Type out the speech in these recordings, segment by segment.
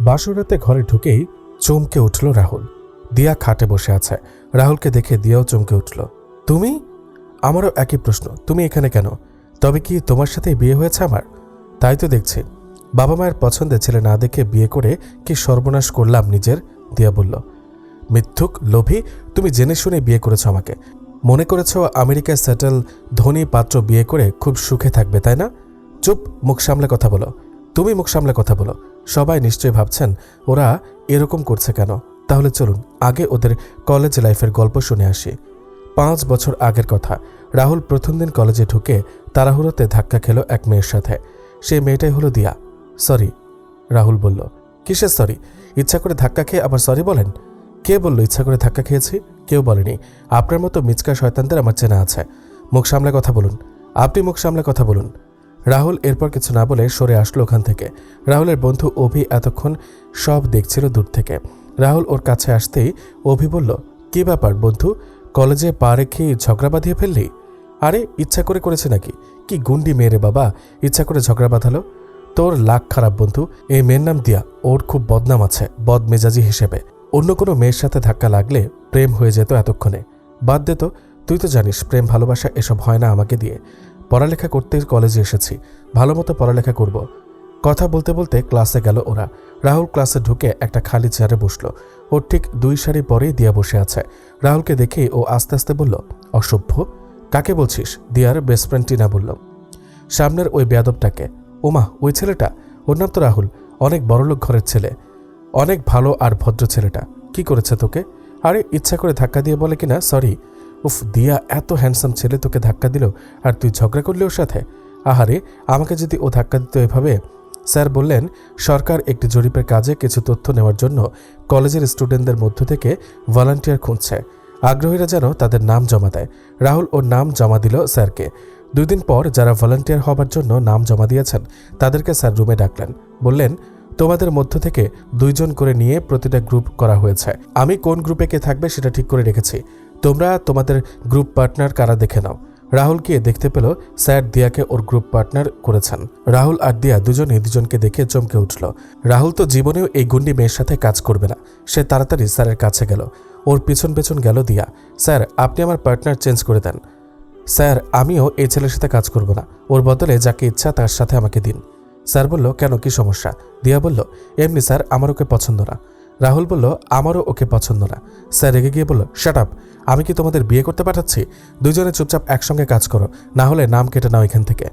বাসুরাতে ঘরে ঢুকেই চমকে উঠল রাহুল। দিয়া খাটে বসে আছে। রাহুলকে দেখে দিয়াও চমকে উঠল। তুমি? আমারও একই প্রশ্ন। তুমি এখানে কেন? তবে কি তোমার সাথে বিয়ে হয়েছে আমার? তাই তো দেখছি। বাবা মায়ের পছন্দের ছেলে না দেখে বিয়ে করে কি সর্বনাশ করলাম নিজের? দিয়া বলল। মিথ্যুক, লোভী, তুমি জেনে শুনে বিয়ে করেছ আমাকে। মনে করেছ আমেরিকায় সেটেল ধনী পাত্র বিয়ে করে খুব সুখে থাকবে, তাই না? চুপ, মুখ সামলে কথা বলো। তুমি মুখ সামলে কথা বলো। সবাই নিশ্চয়ই ভাবছেন, ওরা এরকম করছে কেন? তাহলে চলুন, আগে ওদের কলেজ লাইফের গল্প শুনে আসি। পাঁচ বছর আগের কথা, রাহুল প্রথম দিন কলেজে ঢুকে তাড়াহুড়োতে ধাক্কা খেল এক মেয়ের সাথে। সেই মেয়েটাই হলো দিয়া। সরি, রাহুল বলল। কিসের সরি? ইচ্ছা করে ধাক্কা খেয়ে আবার সরি বলেন? কে বলল ইচ্ছা করে ধাক্কা খেয়েছি? কেউ বলেনি। আপনার মতো মিচকা শয়তানদের আমার চেনা আছে। মুখ সামলে কথা বলুন। আপনি মুখ সামলে কথা বলুন। রাহুল এরপর কিছু না বলে সরে আসলো ওখান থেকে। রাহুলের বন্ধু অভি এতক্ষণ সব দেখছিল দূর থেকে। রাহুল ওর কাছে আসতেই অভি বলল, কি ব্যাপার বন্ধু, কলেজে পা রেখে ঝগড়া বাঁধিয়ে ফেললি? আরে, ইচ্ছা করে করেছে নাকি? কি গুন্ডি মেয়েরে বাবা, ইচ্ছা করে ঝগড়া বাঁধালো? তোর লাখ খারাপ বন্ধু, এই মেয়ের নাম দিয়া, ওর খুব বদনাম আছে, বদমেজাজি হিসেবে। অন্য কোনো মেয়ের সাথে ধাক্কা লাগলে প্রেম হয়ে যেত এতক্ষণে। বাদ দে তো, তুই তো জানিস প্রেম ভালোবাসা এসব হয় না আমাকে দিয়ে। পড়ালেখা করতে কলেজে এসেছি। ভালো মতো পড়ালেখা করব। কথা বলতে বলতে ক্লাসে গেল ওরা। রাহুল ক্লাসে ঢুকে একটা খালি চেয়ারে বসল। ওর ঠিক দুই সারি পরেই দিয়া বসে আছে। রাহুলকে দেখেই ও আস্তে আস্তে বলল, অসভ্য? কাকে বলছিস? দিয়ার বেস্ট ফ্রেন্ড টিনা বলল, সামনের ওই বেয়াদবটাকে। ওমা, ওই ছেলেটা? ওর নাম তো রাহুল। অনেক বড়লোক ঘরের ছেলে। অনেক ভালো আর ভদ্র ছেলেটা। কি করেছে তোকে? আরে, ইচ্ছা করে ধাক্কা দিয়ে বলে কিনা সরি উফ, দিয়া এত হ্যান্ডসাম ছেলে তোকে ধাক্কা দিল আর তুই ঝগড়া করলি ওর সাথে? আহারে, আমাকে যদি ও ধাক্কা দিত এভাবে? স্যার বললেন, সরকার একটি জরিপের কাজে কিছু তথ্য নেওয়ার জন্য কলেজের স্টুডেন্টদের মধ্য থেকে ভলান্টিয়ার খুঁজছে। আগ্রহীরা যেন তাদের নাম জমা দেয়। রাহুল ওর নাম জমা দিল স্যারকে। দুই দিন পর যারা ভলান্টিয়ার হবার জন্য নাম জমা দিয়েছেন, তাদেরকে স্যার রুমে ডাকলেন। বললেন, তোমাদের মধ্য থেকে দুইজন করে নিয়ে প্রতিটা গ্রুপ করা হয়েছে। আমি কোন গ্রুপে কে থাকবে সেটা ঠিক করে রেখেছি। তোমরা তোমাদের গ্রুপ পার্টনার কারা দেখে নাও? রাহুল গিয়ে দেখতে পেল স্যার দিয়াকে ওর গ্রুপ পার্টনার করেছেন। রাহুল আর দিয়া দুজনেই দুজনকে দেখে চমকে উঠল। রাহুল তো জীবনেও এই গুন্ডি মেয়ের সাথে কাজ করবে না। সে তাড়াতাড়ি স্যারের কাছে গেল। ওর পিছন পেছন গেল দিয়া। স্যার, আপনি আমার পার্টনার চেঞ্জ করে দেন। স্যার, আমিও এই ছেলের সাথে কাজ করব না। ওর বদলে যাকে ইচ্ছা তার সাথে আমাকে দিন। স্যার বলল, কেন? কি সমস্যা? দিয়া বলল, এমনি স্যার, আমার ওকে পছন্দ না। রাহুল বলল, আমারও ওকে পছন্দ না। স্যার রেগে গিয়ে বলল শ্যাট আপ আমি কি তোমাদের বিয়ে করতে পাঠাচ্ছি? দুজনে চুপচাপ একসঙ্গে কাজ করো, না হলে নাম কেটে নাও এখান থেকে।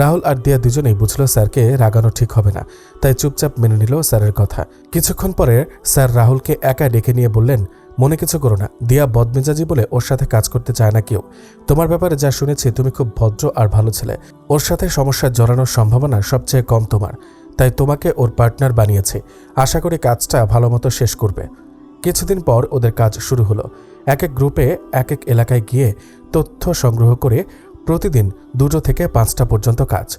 রাহুল আর দিয়া দুজনেই বুঝলো স্যারকে রাগানো ঠিক হবে না, তাই চুপচাপ মেনে নিল স্যারের কথা। কিছুক্ষণ পরে স্যার রাহুলকে একা ডেকে নিয়ে বললেন, মনে কিছু করো না, দিয়া বদমেজাজি বলে ওর সাথে কাজ করতে চায় না কেউ। তোমার ব্যাপারে যা শুনেছি, তুমি খুব ভদ্র আর ভালো ছেলে। ওর সাথে সমস্যা জড়ানোর সম্ভাবনা সবচেয়ে কম তোমার। তাই তোমাকে ওর পার্টনার বানিয়েছে। আশা করি কাজটা ভালো মতো শেষ করবে। কিছুদিন পর ওদের কাজ শুরু হলো। এক এক গ্রুপে, এক এক এলাকায় গিয়ে তথ্য সংগ্রহ করে প্রতিদিন দুটো থেকে পাঁচটা পর্যন্ত কাজ।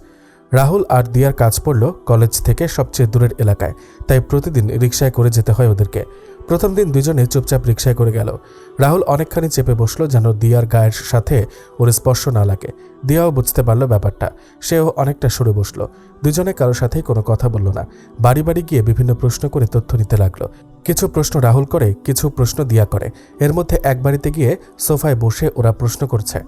রাহুল আর দিয়ার কাজ পড়ল কলেজ থেকে সবচেয়ে দূরের এলাকায়, তাই প্রতিদিন রিক্সায় করে যেতে হয় ওদেরকে। প্রথম দিন দুজনে চুপচাপ রিক্সায় করে গেল। রাহুল অনেকখানি চেপে বসল যেন দিয়ার গায়ের সাথে ওর স্পর্শ না লাগে। দিয়াও বুঝতে পারল ব্যাপারটা। সেও অনেকটা সরে বসল। দুজনে কারোর সাথেই কোনো কথা বলল না। বাড়ি বাড়ি গিয়ে বিভিন্ন প্রশ্ন করে তথ্য নিতে লাগল। কিছু প্রশ্ন রাহুল করে, কিছু প্রশ্ন দিয়া করে। এর মধ্যে এক বাড়িতে গিয়ে সোফায় বসে ওরা প্রশ্ন করছে।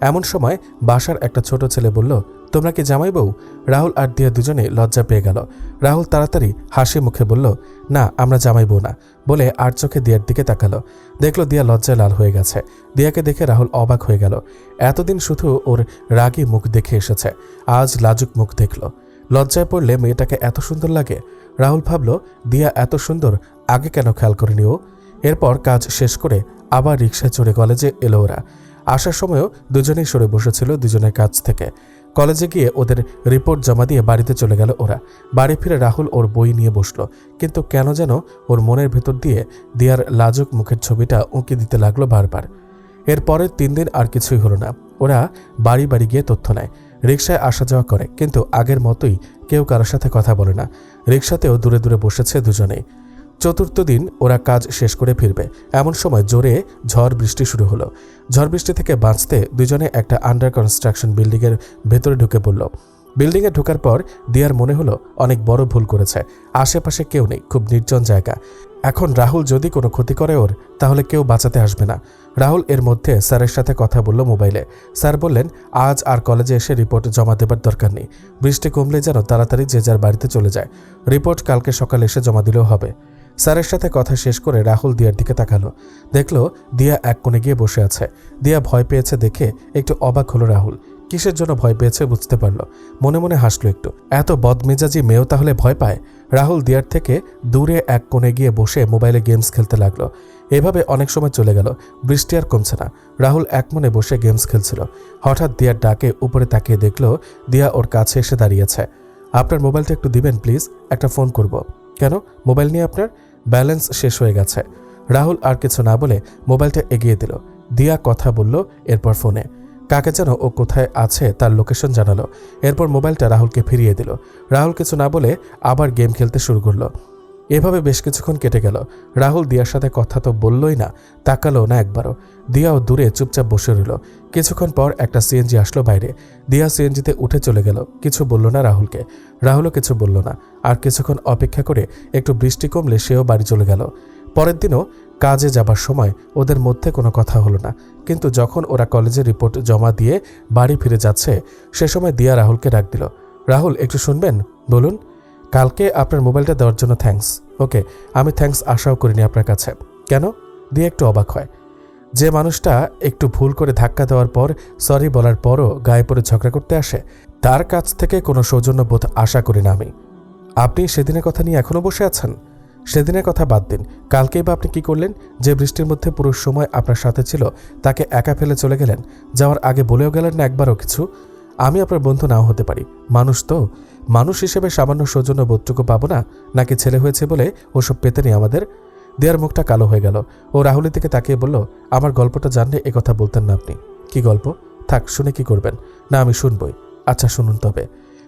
এমন সময় বাসার একটা ছোট ছেলে বলল তোমরা কি জামাই বউ? রাহুল আর দিয়া দুজনে লজ্জা পেয়ে গেল। রাহুল তাড়াতাড়ি হাসি মুখে বলল, না, আমরা জামাই বউ না। বলে আর চোখে দিয়ার দিকে তাকালো। দেখল দিয়া লজ্জায় লাল হয়ে গেছে। দিয়াকে দেখে রাহুল অবাক হয়ে গেল। এতদিন শুধু ওর রাগী মুখ দেখে এসেছে, আজ লাজুক মুখ দেখল। লজ্জায় পড়লে মেয়েটাকে এত সুন্দর লাগে? রাহুল ভাবল, দিয়া এত সুন্দর, আগে কেন খেয়াল করেনি ও? এরপর কাজ শেষ করে আবার রিক্সায় চড়ে কলেজে এলো ওরা। আসার সময়ও দুজনেই সরে বসেছিল দুজনের কাছ থেকে। কলেজে গিয়ে ওদের রিপোর্ট জমা দিয়ে বাড়িতে চলে গেল ওরা। বাড়ি ফিরে রাহুল ওর বই নিয়ে বসল। কিন্তু কেন যেন ওর মনের ভেতর দিয়ে দিয়ার লাজুক মুখের ছবিটা উঁকি দিতে লাগল বারবার। এরপরের তিন দিন আর কিছুই হলো না। ওরা বাড়ি বাড়ি গিয়ে তথ্য নেয়। রিক্সায় আসা যাওয়া করে। কিন্তু আগের মতোই কেউ কারোর সাথে কথা বলে না। রিক্সাতেও দূরে দূরে বসেছে দুজনেই। চতুর্থ দিন ওরা কাজ শেষ করে ফিরবে। এমন সময় জোরে ঝড় বৃষ্টি শুরু হলো। ঝড় বৃষ্টি থেকে বাঁচতে দুজনে একটা আন্ডার কনস্ট্রাকশন বিল্ডিংয়ের ভেতরে ঢুকে পড়ল। বিল্ডিংয়ে ঢোকার পর দিয়ার মনে হলো অনেক বড় ভুল করেছে। আশেপাশে কেউ নেই, খুব নির্জন জায়গা। এখন রাহুল যদি কোনো ক্ষতি করে ওর, তাহলে কেউ বাঁচাতে আসবে না। রাহুল এর মধ্যে স্যারের সাথে কথা বলল মোবাইলে। স্যার বললেন, আজ আর কলেজে এসে রিপোর্ট জমা দেবার দরকার নেই। বৃষ্টি কমলে যেন তাড়াতাড়ি যে যার বাড়িতে চলে যায়। রিপোর্ট কালকে সকালে এসে জমা দিলেও হবে। স্যারের সাথে কথা শেষ করে রাহুল দিয়ার দিকে তাকালো। দেখল, দিয়া এক কোণে গিয়ে বসে আছে। দিয়া ভয় পেয়েছে দেখে একটু অবাক হলো রাহুল। কিসের জন্য ভয় পেয়েছে বুঝতে পারল। মনে মনে হাসলো একটু। এত বদমেজাজি মেয়েও তাহলে ভয় পায়? রাহুল দিয়ার থেকে দূরে এক কোণে গিয়ে বসে মোবাইলে গেমস খেলতে লাগল। এভাবে অনেক সময় চলে গেল। বৃষ্টি আর কমছে না। রাহুল এক মনে বসে গেমস খেলছিল। হঠাৎ দিয়ার ডাকে উপরে তাকিয়ে দেখল, দিয়া ওর কাছে এসে দাঁড়িয়েছে আপনার মোবাইলটা একটু দিবেন, প্লিজ। একটা ফোন করব। কেন? মোবাইল নিয়ে আপনার? ব্যালেন্স শেষ হয়ে গেছে। রাহুল আর কিছু না বলে মোবাইলটা এগিয়ে দিল। দিয়া কথা বলল এরপর ফোনে। কাকে যেন ও কোথায় আছে তার লোকেশন জানালো। এরপর মোবাইলটা রাহুলকে ফিরিয়ে দিল। রাহুল কিছু না বলে আবার গেম খেলতে শুরু করল। এভাবে বেশ কিছুক্ষণ কেটে গেল। রাহুল দিয়ার সাথে কথা তো বললই না, তাকালো না একবারও। দিয়াও দূরে চুপচাপ বসে রইল। কিছুক্ষণ পর একটা সিএনজি আসলো বাইরে। দিয়া সিএনজিতে উঠে চলে গেল। কিছু বলল না রাহুলকে। রাহুলও কিছু বলল না। আর কিছুক্ষণ অপেক্ষা করে একটু বৃষ্টি কমলে সেও বাড়ি চলে গেল। পরের দিনও কাজে যাবার সময় ওদের মধ্যে কোনো কথা হলো না। কিন্তু যখন ওরা কলেজে রিপোর্ট জমা দিয়ে বাড়ি ফিরে যাচ্ছে, সে সময় দিয়া রাহুলকে ডাক দিল। রাহুল, একটু শুনবেন? বলুন। কালকে আপনার মোবাইলটা দেওয়ার জন্য থ্যাঙ্কস ওকে, আমি থ্যাঙ্কস আশাও করিনি আপনার কাছে। কেন? দিয়ে একটু অবাক হয়। যে মানুষটা একটু ভুল করে ধাক্কা দেওয়ার পর সরি বলার পরও গায়ে পড়ে ঝগড়া করতে আসে, তার কাছ থেকে কোনো সৌজন্যবোধ আশা করি না আমি। আপনি সেদিনের কথা নিয়ে এখনও বসে আছেন? সেদিনের কথা বাদ দিন। কালকেই বা আপনি কি করলেন? যে বৃষ্টির মধ্যে পুরো সময় আপনার সাথে ছিল, তাকে একা ফেলে চলে গেলেন? যাওয়ার আগে বলেও গেলেন না একবারও কিছু? আমি আপনার বন্ধু নাও হতে পারি। মানুষ তো। মানুষ হিসেবে সামান্য সৌজন্য বোধটুকু পাবো না, নাকি ছেলে হয়েছে বলে ওসব পেতে নেই আমাদের? দেয়ার মুখটা কালো হয়ে গেল। ও রাহুলের দিকে তাকিয়ে বলল, আমার গল্পটা জানলে কথা বলতেন না আপনি। কি গল্প? থাক, শুনে কি করবেন? না, আমি শুনবই। আচ্ছা শুনুন তবে।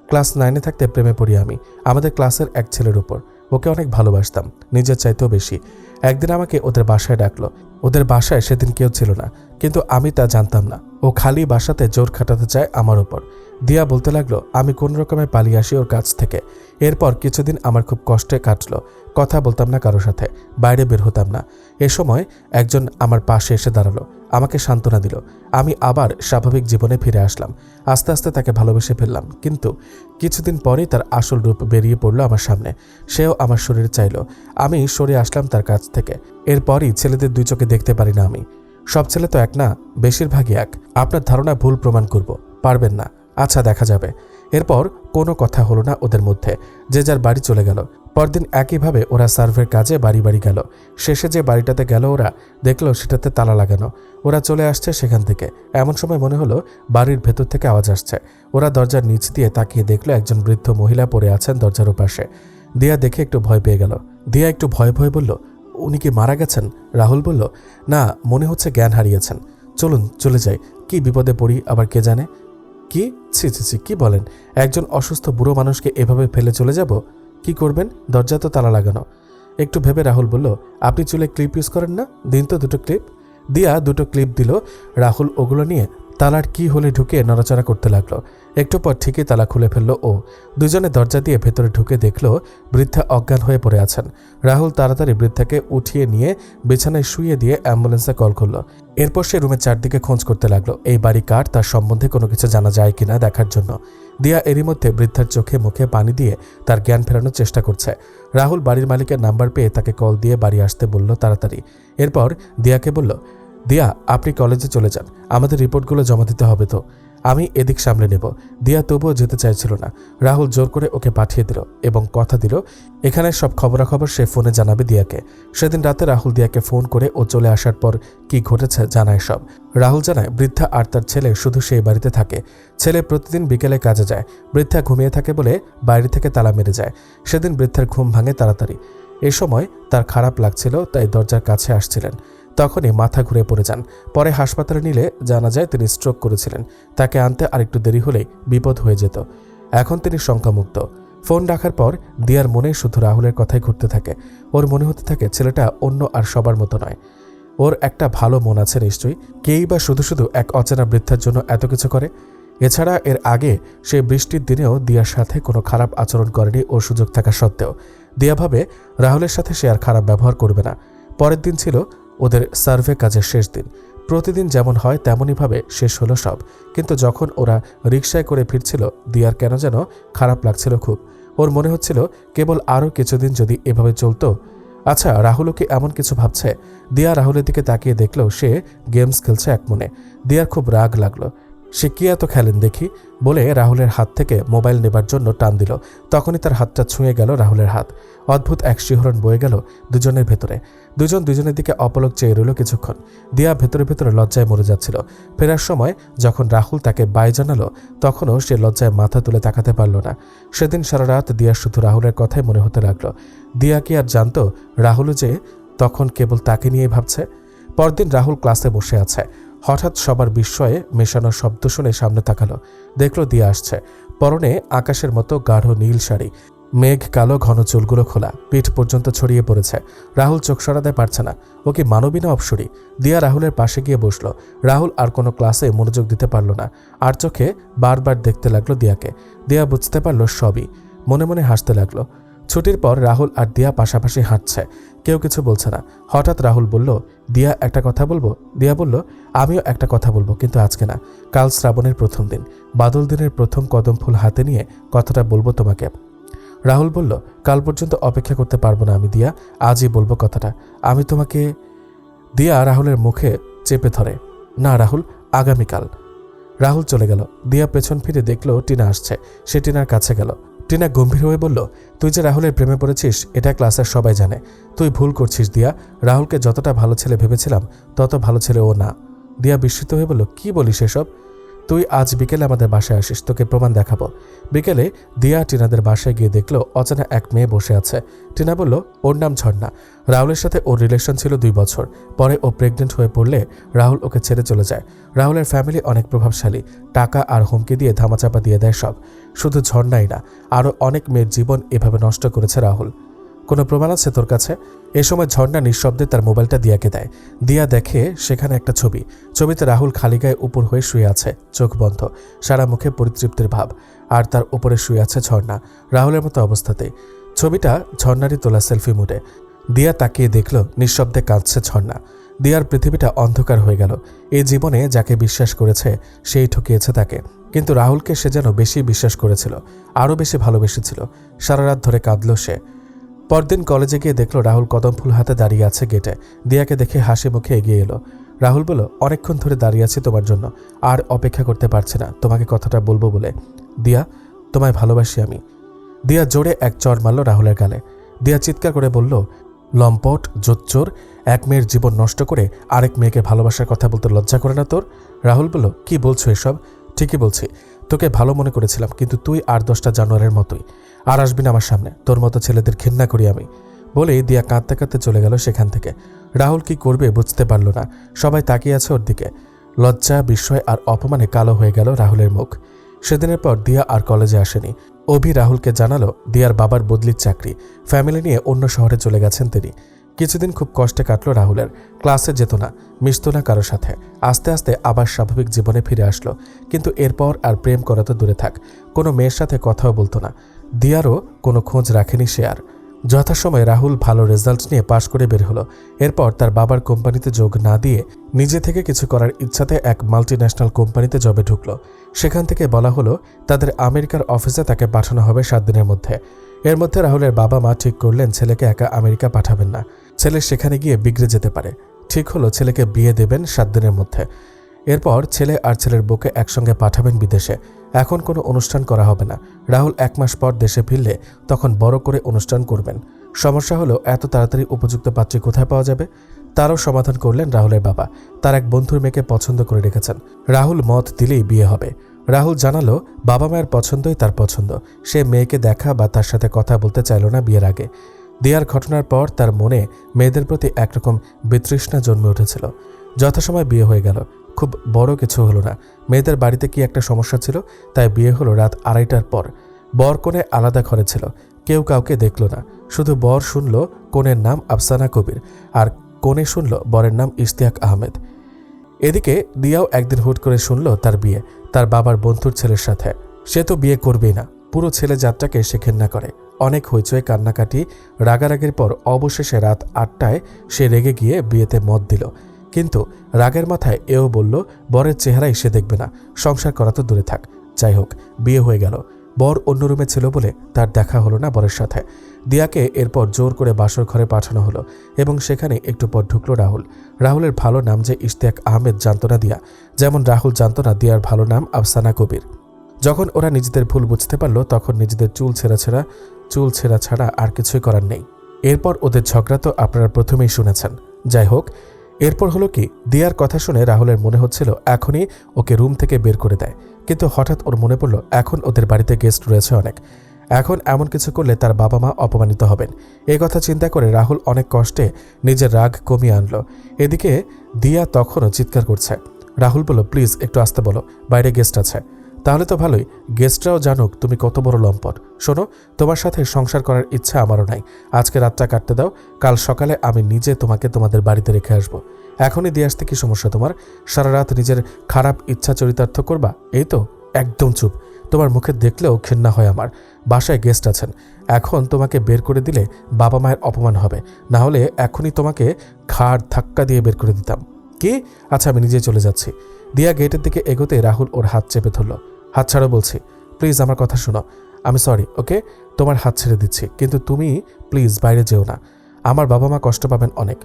ক্লাস নাইনে থাকতে প্রেমে পড়ি আমি। আমাদের ক্লাসের এক ছেলের উপর। ওকে অনেক ভালোবাসতাম, নিজের চাইতেও বেশি। একদিন আমাকে ওদের বাসায় ডাকলো। ওদের বাসায় সেদিন কেউ ছিল না, কিন্তু আমি তা জানতাম না। ও খালি বাসাতে জোর খাটাতে চায় আমার ওপর দিয়া বলতে লাগল, আমি কোন রকমে পালিয়ে আসি ওর কাছ থেকে? এরপর কিছুদিন আমার খুব কষ্টে কাটলো। কথা বলতাম না কারোর সাথে, বাইরে বের হতাম না। এ সময় একজন আমার পাশে এসে দাঁড়াল, আমাকে সান্ত্বনা দিল। আমি আবার স্বাভাবিক জীবনে ফিরে আসলাম, আস্তে আস্তে তাকে ভালোবেসে ফেললাম। কিন্তু কিছুদিন পরেই তার আসল রূপ বেরিয়ে পড়ল আমার সামনে। সেও আমার শরীর চাইলো। আমি সরে আসলাম তার কাছ থেকে। এরপরই ছেলেদের দুই চোখে দেখতে পারি না আমি। সব ছেলে তো এক না, বেশিরভাগই এক। আপনার ধারণা ভুল প্রমাণ করব, পারবেন না। আচ্ছা দেখা যাবে। এরপর কোনো কথা হলো না ওদের মধ্যে। যে যার বাড়ি চলে গেল। পরদিন একইভাবে ওরা সার্ভের কাজে বাড়ি বাড়ি গেল। শেষে যে বাড়িটাতে গেল ওরা, দেখল সেটাতে তালা লাগানো। ওরা চলে আসছে সেখান থেকে। এমন সময় মনে হলো বাড়ির ভেতর থেকে আওয়াজ আসছে। ওরা দরজার নিচ দিয়ে তাকিয়ে দেখল একজন বৃদ্ধ মহিলা পড়ে আছেন দরজার ওপাশে। দিয়া দেখে একটু ভয় পেয়ে গেল। দিয়া একটু ভয় ভয় বলল, উনি কি মারা গেছেন? রাহুল বলল, না, মনে হচ্ছে জ্ঞান হারিয়েছেন। চলুন, চলে যাই। কি বিপদে পড়ি, আবার কে জানে? কি? ছি ছি ছি, কি বলেন? একজন অসুস্থ বুড়ো মানুষকে এভাবে ফেলে চলে যাব? কি করবেন? দরজা তো তালা লাগানো। একটু ভেবে রাহুল বলল, আপনি চুলে ক্লিপ ইউজ করেন না? দিন তো দুটো ক্লিপ। দিয়া দুটো ক্লিপ দিল রাহুল ওগুলো নিয়ে। তালার কি হলে ঢুকে নড়াচড়া করতে লাগল। একটু পর ঠিকই তালা খুলে ফেলল ও। দুজনে দরজা দিয়ে ভেতরে ঢুকে দেখল বৃদ্ধা অজ্ঞান হয়ে পড়ে আছেন। রাহুল তাড়াতাড়ি বৃদ্ধাকে উঠিয়ে নিয়ে বিছানায় শুয়ে দিয়ে অ্যাম্বুলেন্সে কল করল। এরপর সে রুমের চারদিকে খোঁজ করতে লাগল, এই বাড়ি কার, তার সম্বন্ধে কোনো কিছু জানা যায় কিনা দেখার জন্য। দিয়া এরই মধ্যে বৃদ্ধার চোখে মুখে পানি দিয়ে তার জ্ঞান ফেরানোর চেষ্টা করছে। রাহুল বাড়ির মালিকের নাম্বার পেয়ে তাকে কল দিয়ে বাড়ি আসতে বলল তাড়াতাড়ি। এরপর দিয়াকে বলল দিয়া, আপনি কলেজে চলে যান। আমাদের রিপোর্টগুলো জমা দিতে হবে তো। আমি এদিক সামলে নেব। দিয়া তবুও যেতে চাইছিল না। রাহুল জোর করে ওকে পাঠিয়ে দিল এবং কথা দিল, এখানে সব খবরাখবর সে ফোনে জানাবে দিয়াকে। সেদিন রাতে রাহুল দিয়াকে ফোন করে ও চলে আসার পর কি ঘটেছে জানায় সব। রাহুল জানায়, বৃদ্ধা আর তার ছেলে শুধু সেই বাড়িতে থাকে। ছেলে প্রতিদিন বিকেলে কাজে যায়। বৃদ্ধা ঘুমিয়ে থাকে বলে বাইরে থেকে তালা মেরে যায়। সেদিন বৃদ্ধার ঘুম ভাঙে তাড়াতাড়ি। এ সময় তার খারাপ লাগছিল, তাই দরজার কাছে আসছিলেন। তখনই মাথা ঘুরে পড়ে যান। পরে হাসপাতালে নিলে জানা যায় তিনি স্ট্রোক করেছিলেন। তাকে আনতে আরেকটু দেরি হলেই বিপদ হয়ে যেত। এখন তিনি শঙ্কামুক্ত। ফোন রাখার পর দিয়ার মনে শুধু রাহুলের কথাই ঘুরতে থাকে। ওর মনে হতে থাকে, ছেলেটা অন্য আর সবার মতো নয়। ওর একটা ভালো মন আছে নিশ্চয়ই। কেই বা শুধু শুধু এক অচেনা বৃদ্ধার জন্য এত কিছু করে? এছাড়া এর আগে সে বৃষ্টির দিনেও দিয়ার সাথে কোনো খারাপ আচরণ করেনি ও সুযোগ থাকা সত্ত্বেও। দিয়া ভাবে, রাহুলের সাথে সে আর খারাপ ব্যবহার করবে না। পরের দিন ছিল ওদের সার্ভে কাজের শেষ দিন। প্রতিদিন যেমন হয়, তেমনইভাবে শেষ হলো সব। কিন্তু যখন ওরা রিক্সায় করে ফিরছিল, দিয়ার কেন যেন খারাপ লাগছিল খুব। ওর মনে হচ্ছিল, কেবল আরও কিছুদিন যদি এভাবে চলতো। আচ্ছা রাহুলও কি এমন কিছু ভাবছে? দিয়া রাহুলের দিকে তাকিয়ে দেখল, সে গেমস খেলছে এক মনে। দিয়ার খুব রাগ লাগল। সে কি এত খেলেন দেখি? বলে রাহুলের হাত থেকে মোবাইল নেবার জন্য টান দিল। তখনই তার হাতটা ছুঁয়ে গেল রাহুলের হাত। অদ্ভুত এক শিহরণ বয়ে গেল দুজনের ভেতরে। দুজন দুজনের দিকে অপলক চেয়ে রইল কিছুক্ষণ। দিয়া ভেতরে ভেতরে লজ্জায় মরে যাচ্ছিল। ফেরার সময় যখন রাহুল তাকে বাই জানালো, তখনও সে লজ্জায় মাথা তুলে তাকাতে পারল না। সেদিন সারা রাত দিয়া শুধু রাহুলের কথাই মনে হতে লাগল। দিয়া কি আর জানতো রাহুলও যে তখন কেবল তাকে নিয়ে ভাবছে? পরদিন রাহুল ক্লাসে বসে আছে। হঠাৎ সবার বিস্ময়ে মেশানো শব্দ শুনে সামনে তাকালো। দেখল দিয়া আসছে। পরনে আকাশের মতো গাঢ় নীল শাড়ি। মেঘ কালো ঘন চুলগুলো খোলা। পিঠ পর্যন্ত ছড়িয়ে পড়েছে। রাহুল চোখ সরাতে পারছে না। ও কি মানবী না অপসরী? দিয়া রাহুলের পাশে গিয়ে বসল। রাহুল আর কোনো ক্লাসে মনোযোগ দিতে পারল না। আর চোখে বারবার দেখতে লাগল দিয়াকে। দিয়া বুঝতে পারল সবই। মনে মনে হাসতে লাগল। ছুটির পর রাহুল আর দিয়া পাশাপাশি হাঁটছে। কেউ কিছু বলছে না। হঠাৎ রাহুল বলল, দিয়া, একটা কথা বলব? দিয়া বলল, আমিও একটা কথা বলব, কিন্তু আজকে না। কাল শ্রাবণের প্রথম দিন। বাদল দিনের প্রথম কদম ফুল হাতে নিয়ে কথাটা বলব তোমাকে। রাহুল বলল, কাল পর্যন্ত অপেক্ষা করতে পারব না আমি, দিয়া। আজই বলব কথাটা। আমি তোমাকে দিয়া রাহুলের মুখে চেপে ধরে, না রাহুল, আগামীকাল। রাহুল চলে গেল। দিয়া পেছন ফিরে দেখল টিনা আসছে। সে টিনার কাছে গেল। টিনা গম্ভীর হয়ে বলল, তুই যে রাহুলের প্রেমে পড়েছিস, এটা ক্লাসের সবাই জানে। তুই ভুল করছিস, দিয়া। রাহুলকে যতটা ভালো ছেলে ভেবেছিলাম, তত ভালো ছেলে ও না। দিয়া বিস্মিত হয়ে বলল, কি বলিস এসব? তুই আজ বিকেলে আমাদের বাসায় আসিস, তোকে প্রমাণ দেখাবো। বিকেলে দিয়া টিনাদের বাসায় গিয়ে দেখল অচেনা এক মেয়ে বসে আছে। টিনা বলল, ওর নাম ঝর্ণা। রাহুলের সাথে ওর রিলেশন ছিল দুই বছর। পরে ও প্রেগনেন্ট হয়ে পড়লে রাহুল ওকে ছেড়ে চলে যায়। রাহুলের ফ্যামিলি অনেক প্রভাবশালী। টাকা আর হুমকি দিয়ে ধামাচাপা দিয়ে দেয় সব। শুধু ঝর্ণাই না আরও অনেক মেয়ের জীবন এভাবে নষ্ট করেছে রাহুল। কোনো প্রমাণ আছে তোর কাছে? এ সময় ঝর্ণা নিঃশব্দে তার মোবাইলটা দিয়াকে দেয়। দিয়া দেখে সেখানে একটা ছবি। ছবিতে রাহুল খালি গায়ে উপর হয়ে শুয়ে আছে, চোখ বন্ধ, সারা মুখে পরিতৃপ্তির ভাব, আর তার উপরে শুয়ে আছে ঝর্ণা, রাহুলের মতো অবস্থাতেই। ছবিটা ঝর্ণারই তোলা সেলফি মুডে। দিয়া তাকিয়ে দেখল, নিঃশব্দে কাঁদছে ঝর্ণা। দিয়ার পৃথিবীটা অন্ধকার হয়ে গেল। এই জীবনে যাকে বিশ্বাস করেছে, সেই ঠকিয়েছে তাকে। কিন্তু রাহুলকে সে যেন বেশি বিশ্বাস করেছিল, আরও বেশি ভালোবেসেছিল। সারা রাত ধরে কাঁদল সে। পরদিন কলেজে গিয়ে দেখল রাহুল কদম ফুল হাতে দাঁড়িয়ে আছে গেটে। দিয়াকে দেখে হাসি মুখে এগিয়ে এলো। রাহুল বলল, অনেকক্ষণ ধরে দাঁড়িয়ে আছি তোমার জন্য। আর অপেক্ষা করতে পারছি না। তোমাকে কথাটা বলব বলে। দিয়া, তোমায় ভালোবাসি আমি। দিয়া জোরে এক চর মারল রাহুলের গালে। দিয়া চিৎকার করে বলল, লম্পট, জোচ্চোর, এক মেয়ের জীবন নষ্ট করে আরেক মেয়েকে ভালোবাসার কথা বলতে লজ্জা করে না তোর? রাহুল বলল, কি বলছো এসব? ঠিকই বলছি, তোকে ভালো মনে করেছিলাম, কিন্তু তুই আর দশটা জানোয়ারের মতোই। আর আসবি না আমার সামনে, তোর মতো ছেলেদের ঘৃণা করি আমি। বলেই দিয়া কাঁদতে কাঁদতে চলে গেল সেখান থেকে। রাহুল কি করবে বুঝতে পারল না, সবাই তাকিয়ে আছে ওর দিকে। লজ্জা, বিস্ময় আর অপমানে কালো হয়ে গেল রাহুলের মুখ। সেদিনের পর দিয়া আর কলেজে আসেনি। অভি রাহুলকে জানালো, দিয়ার বাবার বদলির চাকরি, ফ্যামিলি নিয়ে অন্য শহরে চলে গেছেন তিনি। কিছুদিন খুব কষ্টে কাটলো রাহুলের। ক্লাসে যেত না, মিশত না কারোর সাথে। আস্তে আস্তে আবার স্বাভাবিক জীবনে ফিরে আসলো। কিন্তু এরপর আর প্রেম করা তো দূরে থাক, কোনো মেয়ের সাথে কথাও বলতো না। দিয়ারও কোনো খোঁজ রাখেনি সে আর। যথাসময়ে রাহুল ভালো রেজাল্ট নিয়ে পাশ করে বের হলো। এরপর তার বাবার কোম্পানিতে যোগ না দিয়ে নিজে থেকে কিছু করার ইচ্ছাতে এক মাল্টিন্যাশনাল কোম্পানিতে জবে ঢুকলো। সেখান থেকে বলা হলো, তাদের আমেরিকার অফিসে তাকে পাঠানো হবে সাত দিনের মধ্যে। এর মধ্যে রাহুলের বাবা মা ঠিক করলেন, ছেলেকে একা আমেরিকা পাঠাবেন না। ছেলে সেখানে গিয়ে বিগড়ে যেতে পারে। ঠিক হলো ছেলেকে বিয়ে দেবেন সাত দিনের মধ্যে। এরপর ছেলে আর ছেলের বউকে একসঙ্গে পাঠাবেন বিদেশে। এখন কোনো অনুষ্ঠান করা হবে না। রাহুল এক মাস পর দেশে ফিরলে তখন বড় করে অনুষ্ঠান করবেন। সমস্যা হলো এত তাড়াতাড়ি উপযুক্ত পাত্রী কোথায় পাওয়া যাবে? তারও সমাধান করলেন রাহুলের বাবা। তার এক বন্ধুর মেয়েকে পছন্দ করে রেখেছেন। রাহুল মত দিলেই বিয়ে হবে। রাহুল জানালো, বাবা মায়ের পছন্দই তার পছন্দ। সে মেয়েকে দেখা বা তার সাথে কথা বলতে চাইল না বিয়ের আগে। দিয়ার ঘটনার পর তার মনে মেয়েদের প্রতি একরকম বিতৃষ্ণা জন্মে উঠেছিল। যথাসময় বিয়ে হয়ে গেল। খুব বড় কিছু হলো না। মেয়েদের বাড়িতে কি একটা সমস্যা ছিল? তাই বিয়ে হলো রাত আড়াইটার পর। বর কোণে আলাদা ঘরে ছিল। কেউ কাউকে দেখল না। শুধু বর শুনল কোণের নাম আফসানা কবির আর কোণে শুনল বরের নাম ইশতিয়াক আহমেদ। এদিকে দিয়াও একদিন হুট করে শুনল তার বিয়ে, তার বাবার বন্ধুর ছেলের সাথে। সে তো বিয়ে করবেই না। পুরো ছেলে যাত্রাকে সে ঘেন্না করে। অনেক হইচই, কান্নাকাটি, রাগারাগির পর অবশেষে রাত আটটায় সে রেগে গিয়ে বিয়েতে মত দিল। কিন্তু রাগের মাথায় এও বলল, বরের চেহারাই সে দেখবে না, সংসার করা তো দূরে থাক। যাই হোক, বিয়ে হয়ে গেল। বর অন্য রুমে ছিল বলে তার দেখা হলো না বরের সাথে। দিয়াকে এরপর জোর করে বাসর ঘরে পাঠানো হলো এবং সেখানে একটু পর ঢুকলো রাহুল। রাহুলের ভালো নাম যে ইশতিয়াক আহমেদ জানতো না দিয়া, যেমন রাহুল জানতো না দিয়ার ভালো নাম আফসানা কবির। যখন ওরা নিজেদের ভুল বুঝতে পারল, তখন নিজেদের চুল ছেঁড়া ছেঁড়া চুল ছেঁড়া ছাড়া আর কিছুই করার নেই। এরপর ওদের ঝগড়া তো আপনারা প্রথমেই শুনেছেন। যাই হোক, এরপর হলো কি, দিয়ার কথা শুনে রাহুলের মনে হচ্ছিল এখনই ওকে রুম থেকে বের করে দেয়। কিন্তু হঠাৎ ওর মনে পড়ল, এখন ওদের বাড়িতে গেস্ট রয়েছে অনেক। এখন এমন কিছু করলে তার বাবা মা অপমানিত হবেন। এই কথা চিন্তা করে রাহুল অনেক কষ্টে নিজের রাগ কমিয়ে আনলো। এদিকে, দিয়া তখনও চিৎকার করছে। রাহুল বলল, প্লিজ, একটু আসতে বলো। বাইরে গেস্ট আছে। তাহলে তো ভালোই। গেস্টরাও জানুক তুমি কত বড় লম্পট। শোনো, তোমার সাথে সংসার করার ইচ্ছা আমারও নাই। আজকে রাতটা কাটতে দাও, কাল সকালে আমি নিজে তোমাকে তোমাদের বাড়িতে রেখে আসব। এখনই দিয়ে আসতে কি সমস্যা তোমার? সারা রাত নিজের খারাপ ইচ্ছা চরিতার্থ করবা? এই তো, একদম চুপ। তোমার মুখে দেখলেও ঘেন্না হয় আমার। বাসায় গেস্ট আছেন। এখন তোমাকে বের করে দিলে বাবা মায়ের অপমান হবে। না হলে এখনই তোমাকে ঘাড় ধাক্কা দিয়ে বের করে দিতাম। কি? আচ্ছা আমি নিজে চলে যাচ্ছি। দিয়া গেটের দিকে এগোতে রাহুল ওর হাত চেপে ধরল। হাত ছাড়ো বলছি। প্লিজ আমার কথা শোনো। আমি সরি, ওকে? তোমার হাত ছেড়ে দিচ্ছি। কিন্তু তুমি প্লিজ বাইরে যেও না। আমার বাবা মা কষ্ট পাবেন অনেক।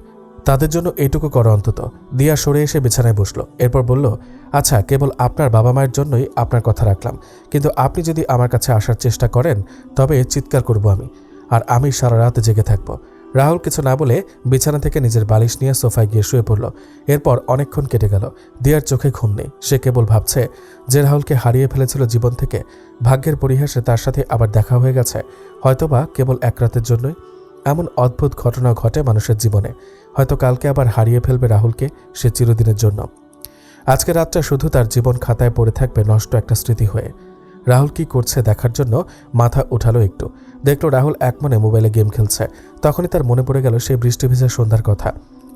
তাদের জন্য এইটুকু করো অন্তত। দিয়া সরে এসে বিছানায় বসল। এরপর বলল আচ্ছা কেবল আপনার বাবা মায়ের জন্যই আপনার কথা রাখলাম। কিন্তু আপনি যদি আমার কাছে আসার চেষ্টা করেন, তবে চিৎকার করব আমি। আর আমি সারা রাত জেগে থাকব। রাহুল কিছু না বলে বিছানা থেকে নিজের বালিশ নিয়ে সোফায় গিয়ে শুয়ে পড়ল। এরপর অনেকক্ষণ কেটে গেল। দিয়ার চোখে ঘুম নেই। সে কেবল ভাবছে যে রাহুলকে হারিয়ে ফেলেছিল জীবন থেকে। ভাগ্যের পরিহাসে তার সাথে আবার দেখা হয়ে গেছে। হয়তোবা কেবল এক রাতের জন্যই। এমন অদ্ভুত ঘটনা ঘটে মানুষের জীবনে। হয়তো কালকে আবার হারিয়ে ফেলবে রাহুলকে সে চিরদিনের জন্য। আজকে রাতটা শুধু তার জীবন খাতায় পড়ে থাকবে নষ্ট একটা স্মৃতি হয়ে। রাহুল কি করছে দেখার জন্য মাথা উঠালো একটু। দেখল রাহুল এক মনে মোবাইলে গেম খেলছে। তখনই তার মনে পড়ে গেল সেই বৃষ্টি ভেজা সন্ধ্যার কথা।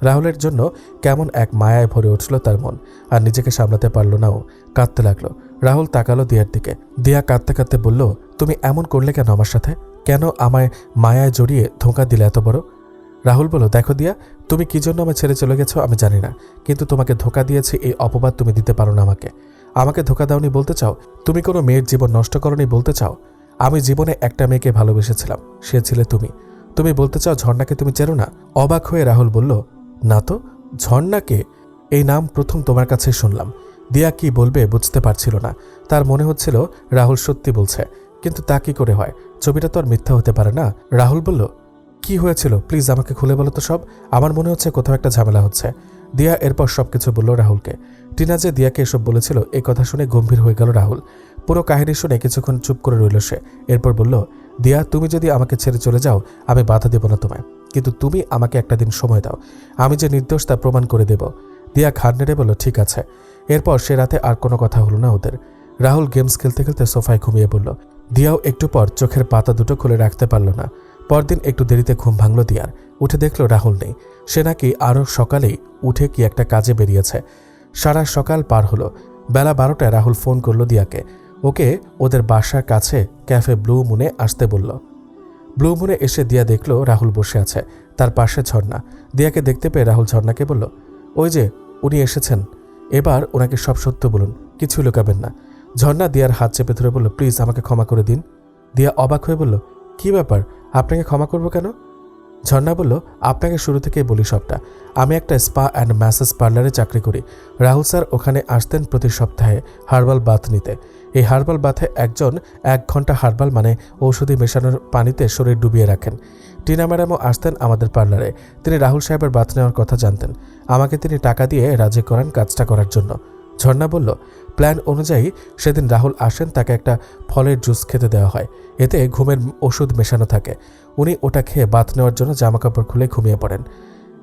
রাহুলের জন্য কেমন এক মায়ায় ভরে উঠল তার মন, আর নিজেকে সামলাতে পারল না ও। কাঁদতে লাগল। রাহুল তাকালো দিয়ার দিকে। দিয়া কাঁদতে কাঁদতে বলল, তুমি এমন করলে কেন আমার সাথে? কেন আমায় মায়ায় জড়িয়ে ধোঁকা দিলে এত বড়? রাহুল বলো দেখো দিয়া, তুমি কি জন্য আমায় ছেড়ে চলে গেছো আমি জানি না, কিন্তু তোমাকে ধোকা দিয়েছি, এই অপবাদ তুমি দিতে পারো না আমাকে। আমাকে ধোকা দাওনি বলতে চাও? তুমি কোনো মেয়ের জীবন নষ্ট করনি বলতে চাও? আমি জীবনে একটা মেয়েকে ভালোবেসেছিলাম। সে ছিলে তুমি। তুমি বলতে চাও ঝর্ণাকে তুমি চেরো না? অবাক হয়ে রাহুল বলল, না তো, ঝর্ণাকে? এই নাম প্রথম তোমার কাছে শুনলাম। দিয়া কি বলবে বুঝতে পারছিল না। তার মনে হচ্ছিল রাহুল সত্যি বলছে, কিন্তু তা কি করে হয়? ছবিটা তো আর মিথ্যা হতে পারে না? রাহুল বলল, কি হয়েছিল? প্লিজ আমাকে খুলে বলো তো সব। আমার মনে হচ্ছে কোথাও একটা ঝামেলা হচ্ছে। দিয়া এরপর সবকিছু বলল রাহুলকে। টিনা যে দিয়াকে এসব বলেছিল এই কথা শুনে গম্ভীর হয়ে গেল রাহুল। পুরো কাহিনী শুনে কিছুক্ষণ চুপ করে রইল সে। এরপর বলল, দিয়া, তুমি যদি আমাকে ছেড়ে চলে যাও, আমি বাধা দেব না তোমায়। কিন্তু তুমি আমাকে একটা দিন সময় দাও। আমি যে নির্দোষ তা প্রমাণ করে দেব দিয়া ঘাড় নেড়ে বলল, ঠিক আছে এরপর সে রাতে আর কোনো কথা হলো না ওদের। রাহুল গেমস খেলতে খেলতে সোফায় ঘুমিয়ে পড়ল। দিয়াও একটু পর চোখের পাতা দুটো খুলে রাখতে পারল না। পরদিন একটু দেরিতে ঘুম ভাঙল দিয়ার। উঠে দেখল রাহুল নেই। সে নাকি আরও সকালেই উঠে কি একটা কাজে বেরিয়েছে। সারা সকাল পার হলো। বেলা বারোটায় রাহুল ফোন করল দিয়াকে। ওকে ওদের বাসার কাছে ক্যাফে ব্লু মুনে আসতে বলল। ব্লু মুনে এসে দিয়া দেখল রাহুল বসে আছে, তার পাশে ঝর্ণা। দিয়াকে দেখতে পেয়ে রাহুল ঝর্ণাকে বলল, ওই যে, উনি এসেছেন। এবার ওনাকে সব সত্য বলুন কিছু লুকাবেন না। ঝর্ণা দিয়ার হাত চেপে ধরে বলল, প্লিজ আমাকে ক্ষমা করে দিন। দিয়া অবাক হয়ে বলল, কি ব্যাপার? আপনাকে ক্ষমা করব কেন? ঝর্ণা বলল, আপনাকে শুরু থেকেই বলি সবটা। আমি একটা স্পা অ্যান্ড ম্যাসেজ পার্লারে চাকরি করি। রাহুল স্যার ওখানে আসতেন প্রতি সপ্তাহে হার্বাল বাথ নিতে। এই হার্বাল বাথে একজন এক ঘণ্টা হার্বাল মানে ঔষধি মেশানোর পানিতে শরীর ডুবিয়ে রাখেন। টিনা ম্যাডামও আসতেন আমাদের পার্লারে। তিনি রাহুল সাহেবের বাথ নেওয়ার কথা জানতেন। আমাকে তিনি টাকা দিয়ে রাজি করান কাজটা করার জন্য। ঝর্ণা বলল, প্ল্যান অনুযায়ী সেদিন রাহুল আসেন, তাকে একটা ফলের জুস খেতে দেওয়া হয়। এতে ঘুমের ওষুধ মেশানো থাকে। উনি ওটা খেয়ে বাথ নেওয়ার জন্য জামাকাপড় খুলে ঘুমিয়ে পড়েন।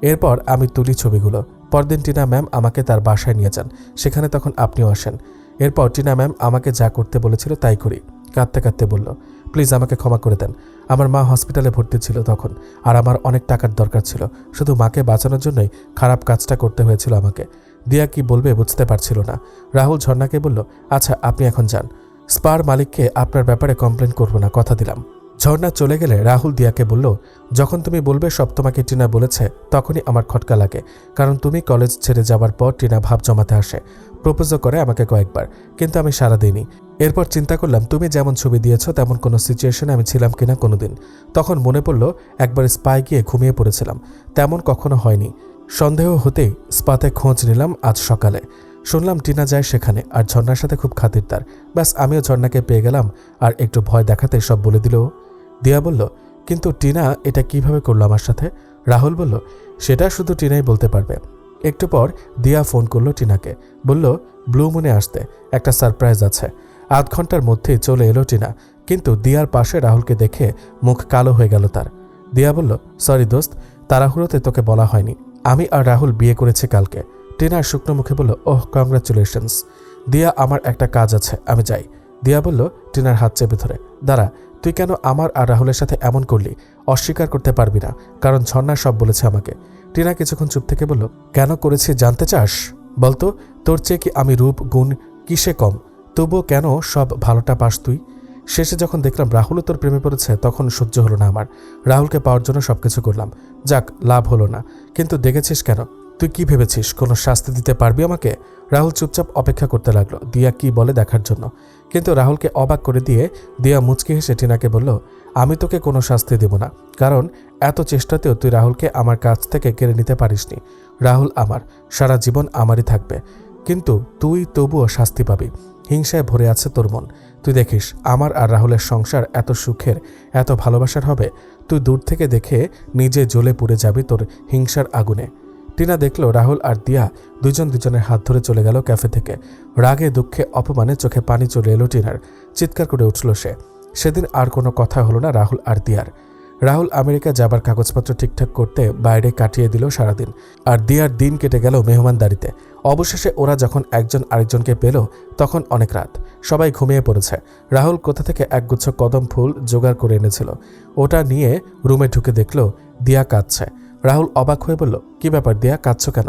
এরপর আমি তুলি ছবিগুলো। পরদিন টিনা ম্যাম আমাকে তার বাসায় নিয়ে যান। সেখানে তখন আপনিও আসেন। এরপর টিনা ম্যাম আমাকে যা করতে বলেছিল তাই করি। কাঁদতে কাঁদতে বলল, প্লিজ আমাকে ক্ষমা করে দেন। আমার মা হসপিটালে ভর্তি ছিল তখন, আর আমার অনেক টাকার দরকার ছিল। শুধু মাকে বাঁচানোর জন্যই খারাপ কাজটা করতে হয়েছিল আমাকে। দিয়া কি বলবে বুঝতে পারছিল না। রাহুল ঝর্ণাকে বলল আচ্ছা আপনি এখন যান। স্পার মালিককে আপনার ব্যাপারে কমপ্লেন করব না, কথা দিলাম। ঝর্ণা চলে গেলে রাহুল দিয়াকে বলল, যখন তুমি বলবে সব তোমাকে টিনা বলেছে, তখনই আমার খটকা লাগে। কারণ তুমি কলেজ ছেড়ে যাওয়ার পর টিনা ভাব জমাতে আসে। প্রপোজও করে আমাকে কয়েকবার, কিন্তু আমি সাড়া দিইনি। এরপর চিন্তা করলাম, তুমি যেমন ছবি দিয়েছ, তেমন কোনো সিচুয়েশনে আমি ছিলাম কিনা কোনোদিন। তখন মনে পড়ল, একবার স্পাই গিয়ে ঘুমিয়ে পড়েছিলাম। তেমন কখনো হয়নি। সন্দেহ হতেই স্পাতে খোঁজ নিলাম আজ সকালে। শুনলাম টিনা যায় সেখানে, আর ঝর্ণার সাথে খুব খাতিরদার ব্যাস, আমিও ঝর্ণাকে পেয়ে গেলাম, আর একটু ভয় দেখাতে সব বলে দিল। দিয়া বলল, কিন্তু টিনা এটা কীভাবে করল আমার সাথে? রাহুল বলল, সেটা শুধু টিনাই বলতে পারবে। একটু পর দিয়া ফোন করল টিনাকে। বলল, ব্লু মুনে আসতে, একটা সারপ্রাইজ আছে। আধ ঘণ্টার মধ্যেই চলে এলো টিনা, কিন্তু দিয়ার পাশে রাহুলকে দেখে মুখ কালো হয়ে গেল তার। দিয়া বলল, সরি দোস্ত, তাড়াহুড়োতে তোকে বলা হয়নি। আমি আর রাহুল বিয়ে করেছি কালকে। টিনার শুকনো মুখে বলল, ওহ, কংগ্রাচুলেশনস। দিয়া, আমার একটা কাজ আছে, আমি যাই। দিয়া বলল, টিনার হাত চেপে ধরে। দাঁড়া, তুই কেন আমার আর রাহুলের সাথে এমন করলি? অস্বীকার করতে পারবি না, কারণ ঝর্ণা সব বলেছে আমাকে। টিনা কিছুক্ষণ চুপ থেকে বলল, কেন করেছি জানতে চাস? বলতো, তোর চেয়ে কি আমি রূপ, গুণ, কিসে কম? তবুও কেন সব ভালোটা পাস তুই? শেষে যখন দেখলাম রাহুলও তোর প্রেমে পড়েছে, তখন সহ্য হলো না আমার। রাহুলকে পাওয়ার জন্য সবকিছু করলাম। যাক, লাভ হলো না। কিন্তু দেখেছিস কেন? তুই কি ভেবেছিস? কোনো শাস্তি দিতে পারবি আমাকে? রাহুল চুপচাপ অপেক্ষা করতে লাগল, দিয়া কি বলে দেখার জন্য? কিন্তু রাহুলকে অবাক করে দিয়ে, দিয়া মুচকি হেসে টিনাকে বলল আমি তোকে কোনো শাস্তি দেব না, কারণ এত চেষ্টাতেও তুই রাহুলকে আমার কাছ থেকে কেড়ে নিতে পারিসনি। রাহুল আমার, সারা জীবন আমারই থাকবে, কিন্তু তুই তবুও শাস্তি পাবি। হিংসায় ভরে আছে তোর মন। তুই দেখিস, আমার আর রাহুলের সংসার এত সুখের, এত ভালোবাসার হবে। তুই দূর থেকে দেখে নিজে জ্বলে পুড়ে যাবি তোর হিংসার আগুনে। টিনা দেখল রাহুল আর দিয়া দুজন দুজনের হাত ধরে চলে গেল ক্যাফে থেকে। রাগে দুঃখে অপমানে চোখে পানি চলে এলো টিনার। চিৎকার করে উঠল সে। সেদিন আর কোনো কথা হলো না রাহুল আর দিয়ার। রাহুল আমেরিকা যাবার কাগজপত্র ঠিকঠাক করতে বাইরে কাটিয়ে দিল সারাদিন, আর দিয়ার দিন কেটে গেল মেহমানদারিতে অবশেষে ওরা যখন একজন আরেকজনকে পেল, তখন অনেক রাত। সবাই ঘুমিয়ে পড়েছে। রাহুল কোথা থেকে একগুচ্ছ কদম ফুল জোগাড় করে এনেছিল, ওটা নিয়ে রুমে ঢুকে দেখল দিয়া কাঁদছে। রাহুল অবাক হয়ে বলল, কি ব্যাপার দিয়া, কাঁদছ কেন?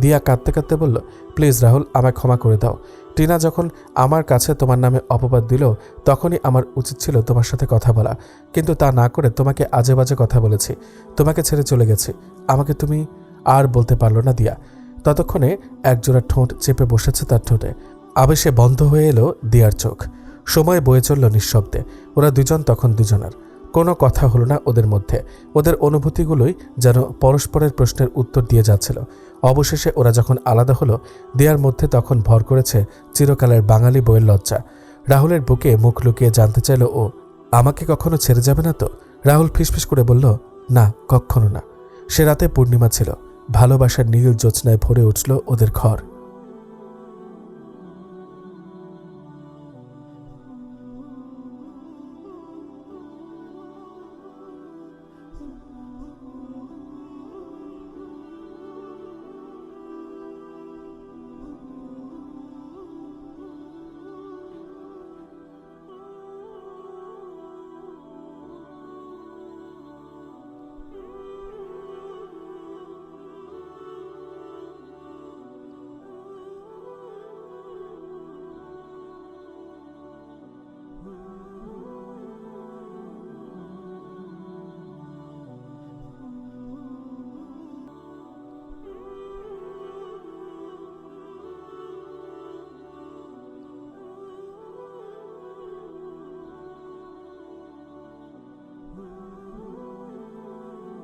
দিয়া কাঁদতে কাঁদতে বলল, প্লিজ রাহুল, আমায় ক্ষমা করে দাও। টিনা যখন আমার কাছে তোমার নামে অপবাদ দিল, তখনই আমার উচিত ছিল তোমার সাথে কথা বলা। কিন্তু তা না করে তোমাকে আজে বাজে কথা বলেছি। তোমাকে ছেড়ে চলে গেছি। আমাকে তুমি আর বলতে পারল না, দিয়া। ততক্ষণে একজোড়া ঠোঁট চেপে বসেছে তার ঠোঁটে। আবেশে বন্ধ হয়ে এলো দিয়ার চোখ। সময় বয়ে চলল নিঃশব্দে। ওরা দুজন, তখন দুজনার। কোনো কথা হলো না ওদের মধ্যে। ওদের অনুভূতিগুলোই যেন পরস্পরের প্রশ্নের উত্তর দিয়ে যাচ্ছিল। অবশেষে ওরা যখন আলাদা হলো, দেয়ার মধ্যে তখন ভর করেছে চিরকালের বাঙালি বইয়ের লজ্জা। রাহুলের বুকে মুখ লুকিয়ে জানতে চাইল, ও, আমাকে কখনো ছেড়ে যাবে না তো? রাহুল ফিসফিস করে বলল, না, কখনো না। সে রাতে পূর্ণিমা ছিল। ভালোবাসার নীল জ্যোৎস্নায় ভরে উঠল ওদের ঘর।